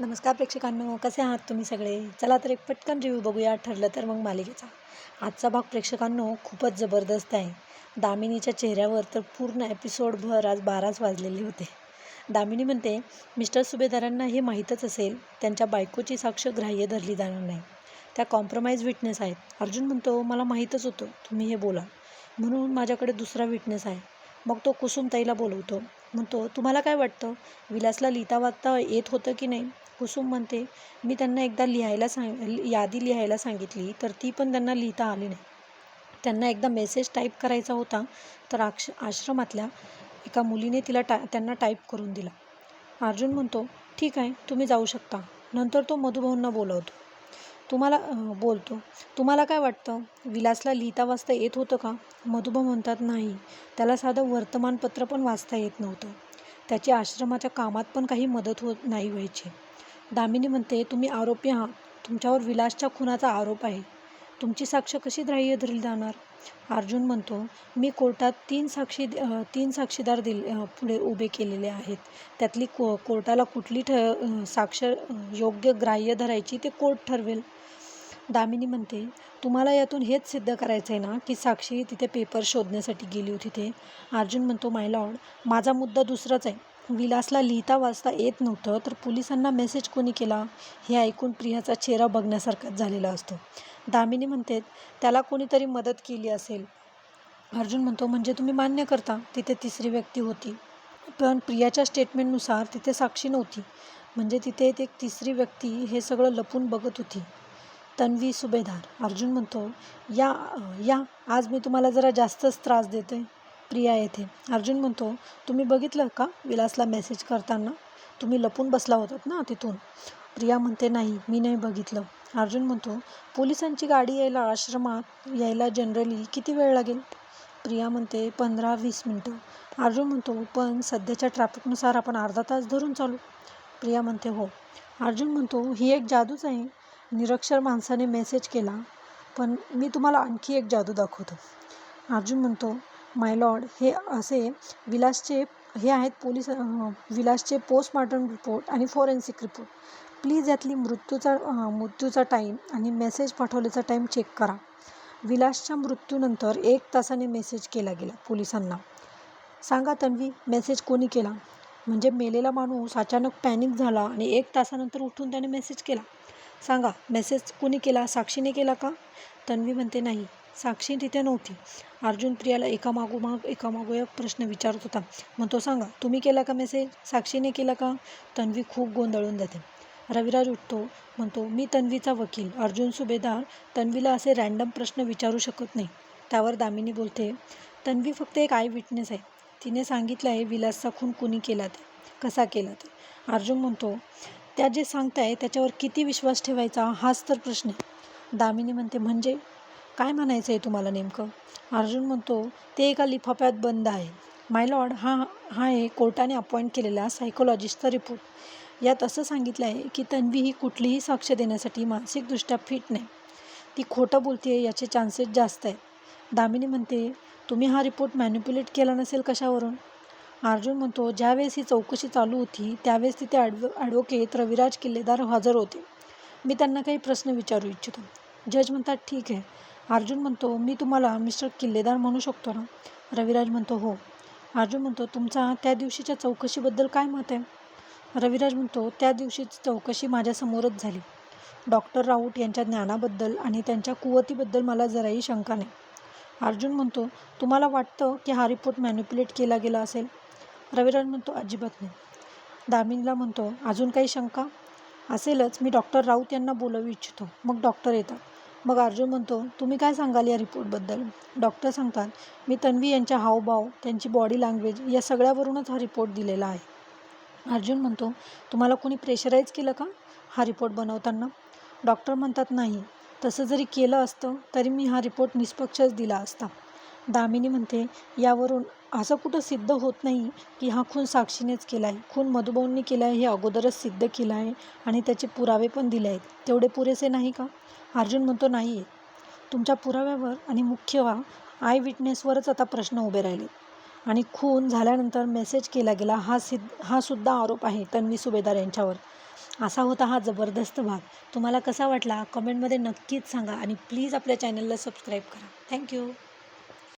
नमस्कार प्रेक्षकांनो कसे आहात तुम्ही सगळे? चला तर एक पटकन रिव्ह्यू बघूया. ठरलं तर मग मालिकेचा. आजचा भाग प्रेक्षकांनो खूपच जबरदस्त आहे. दामिनीच्या चेहऱ्यावर तर पूर्ण एपिसोडभर आज बाराच वाजलेले होते. दामिनी म्हणते मिस्टर सुभेदारांना हे माहीतच असेल त्यांच्या बायकोची साक्ष ग्राह्य धरली जाणार नाही. त्या कॉम्प्रोमाइज विटनेस आहेत. अर्जुन म्हणतो मला माहीतच होतं तुम्ही हे बोला. म्हणून माझ्याकडे दुसरा विटनेस आहे. मग तो कुसुमताईला बोलवतो. म्हणतो तुम्हाला काय वाटतं? विलासला लिहिता वाचता येत होतं की नाही? कुसुम म्हणते मी त्यांना एकदा लिहायला सांग यादी लिहायला सांगितली तर ती पण त्यांना लिहिता आली नाही. त्यांना एकदा मेसेज टाईप करायचा होता तर आक्ष आश्रमातल्या एका मुलीने तिला टा त्यांना टाईप करून दिला. अर्जुन म्हणतो ठीक आहे तुम्ही जाऊ शकता. नंतर तो मधुभाऊंना बोलवतो. तुम्हाला बोलतो. तुम्हाला काय वाटतं? विलासला लिहिता वाचता येत होतं का? मधुभाऊ म्हणतात नाही. त्याला साधं वर्तमानपत्र पण वाचता येत नव्हतं. त्याची आश्रमाच्या कामात पण काही मदत होत नाही व्हायची. दामिनी म्हणते तुम्ही आरोपी आहात. तुमच्यावर विलासच्या खुनाचा आरोप आहे. तुमची साक्ष कशी ग्राह्य धरली जाणार? अर्जुन म्हणतो मी कोर्टात तीन साक्षी तीन साक्षीदार दिले पुढे उभे केलेले आहेत. त्यातली को कोर्टाला कुठली ठ साक्ष योग्य ग्राह्य धरायची ते कोर्ट ठरवेल. दामिनी म्हणते तुम्हाला यातून हेच सिद्ध करायचं आहे ना की साक्षी तिथे पेपर शोधण्यासाठी गेली होती ते? अर्जुन म्हणतो माय लॉर्ड माझा मुद्दा दुसराच आहे. विलासला लिहिता वाचता येत नव्हतं तर पोलिसांना मेसेज कोणी केला? हे ऐकून प्रियाचा चेहरा बघण्यासारखाच झालेला असतो. दामिनी म्हणते त्याला कोणीतरी मदत केली असेल. अर्जुन म्हणतो म्हणजे तुम्ही मान्य करता? तिथे तिसरी व्यक्ती होती. पण प्रियाच्या स्टेटमेंटनुसार तिथे साक्षी नव्हती. म्हणजे तिथे एक तिसरी व्यक्ती हे सगळं लपून बघत होती. तन्वी सुभेदार. अर्जुन म्हणतो या या आज मी तुम्हाला जरा जास्तच त्रास देते प्रिया येथे. अर्जुन म्हणतो तुम्ही बघितलं का विलासला मेसेज करताना? तुम्ही लपून बसला होतात ना तिथून. प्रिया म्हणते नाही मी नाही बघितलं. अर्जुन म्हणतो पोलिसांची गाडी यायला आश्रमात यायला जनरली किती वेळ लागेल? प्रिया म्हणते पंधरा वीस मिनटं. अर्जुन म्हणतो पण सध्याच्या ट्रॅफिकनुसार आपण अर्धा तास धरून चालू. प्रिया म्हणते हो. अर्जुन म्हणतो ही एक जादूच आहे. निरक्षर माणसाने मेसेज केला पण मी तुम्हाला आणखी एक जादू दाखवतो. अर्जुन म्हणतो माय लॉर्ड हे असे विलासचे हे आहेत पोलीस विलासचे पोस्टमॉर्टम रिपोर्ट आणि फॉरेन्सिक रिपोर्ट प्लीज यातली मृत्यूचा मृत्यूचा टाईम आणि मेसेज पाठवल्याचा टाईम चेक करा. विलासच्या मृत्यूनंतर एक तासाने मेसेज केला गेला पोलिसांना. सांगा तन्वी मेसेज कोणी केला? म्हणजे मेलेला माणूस अचानक पॅनिक झाला आणि एक तासानंतर उठून त्याने मेसेज केला. सांगा मेसेज कोणी केला? साक्षीने केला का? तन्वी म्हणते नाही. साक्षी तिथे नव्हती. अर्जुन प्रियाला एकामागोमाग एकामागो एक प्रश्न विचारत होता. म्हणतो सांगा तुम्ही केला का मेसेज साक्षीने केला का? तन्वी खूप गोंधळून जाते. रविराज उठतो म्हणतो मी तन्वीचा वकील अर्जुन सुभेदार. तन्वीला असे रॅन्डम प्रश्न विचारू शकत नाही. त्यावर दामिनी बोलते तन्वी फक्त एक आय विटनेस आहे. तिने सांगितलं आहे विलासचा खून कुणी केला ते? कसा केला ते? अर्जुन म्हणतो त्या जे सांगताय त्याच्यावर किती विश्वास ठेवायचा? हाच तर प्रश्न आहे. दामिनी म्हणते म्हणजे? काय म्हणायचं आहे तुम्हाला नेमकं? अर्जुन म्हणतो ते एका लिफाफ्यात बंद आहे. माय लॉर्ड हा हा आहे कोर्टाने अपॉइंट केलेला सायकोलॉजिस्टचा रिपोर्ट यात असं सांगितलं आहे की तन्वी ही कुठलीही साक्ष देण्यासाठी मानसिकदृष्ट्या फिट नाही. ती खोटं बोलते आहे याचे चान्सेस जास्त आहेत. दामिनी म्हणते तुम्ही हा रिपोर्ट मॅन्युप्युलेट केला नसेल कशावरून? अर्जुन म्हणतो ज्यावेळेस ही चौकशी चालू होती त्यावेळेस तिथे ॲडव ॲडव्होकेट रविराज किल्लेदार हजर होते. मी त्यांना काही प्रश्न विचारू इच्छितो. जज म्हणतात ठीक आहे. अर्जुन म्हणतो मी तुम्हाला मिस्टर किल्लेदार म्हणू शकतो ना? रविराज म्हणतो हो. अर्जुन म्हणतो तुमचा त्या दिवशीच्या चौकशीबद्दल काय मत आहे? रविराज म्हणतो त्या दिवशीची चौकशी माझ्यासमोरच झाली. डॉक्टर राऊत यांच्या ज्ञानाबद्दल आणि त्यांच्या कुवतीबद्दल मला जराही शंका नाही. अर्जुन म्हणतो तुम्हाला वाटतं की हा रिपोर्ट मॅन्युप्युलेट केला गेला असेल? रविराज म्हणतो अजिबात नाही. दामिनीला म्हणतो अजून काही शंका? असेलच. मी डॉक्टर राऊत यांना बोलवू इच्छितो. मग डॉक्टर येतात. मग अर्जुन म्हणतो तुम्ही काय सांगाल या रिपोर्टबद्दल? डॉक्टर सांगतात मी तन्वी यांच्या हावभाव त्यांची बॉडी लँग्वेज या सगळ्यावरूनच हा रिपोर्ट दिलेला आहे. अर्जुन म्हणतो तुम्हाला कोणी प्रेशराईज केलं का हा रिपोर्ट बनवताना? डॉक्टर म्हणतात नाही. तसं जरी केलं असतं तरी मी हा रिपोर्ट निष्पक्षच दिला असता. दामिनी म्हणते यावरून असं कुठं सिद्ध होत नाही की हा खून साक्षीनेच केला आहे खून मधुभाऊंनी केला आहे हे अगोदरच सिद्ध केलं आहे आणि त्याचे पुरावे पण दिले आहेत. तेवढे पुरेसे नाही का? अर्जुन म्हणतो नाही आहे तुमच्या पुराव्यावर आणि मुख्य वा आय विटनेसवरच आता प्रश्न उभे राहिले. आणि खून झाल्यानंतर मेसेज केला गेला हा सिद्ध हा सुद्धा आरोप आहे तन्वी सुभेदार यांच्यावर. असा होता हा जबरदस्त भाग. तुम्हाला कसा वाटला? कमेंटमध्ये नक्कीच सांगा आणि प्लीज आपल्या चॅनलला सबस्क्राईब करा. थँक्यू.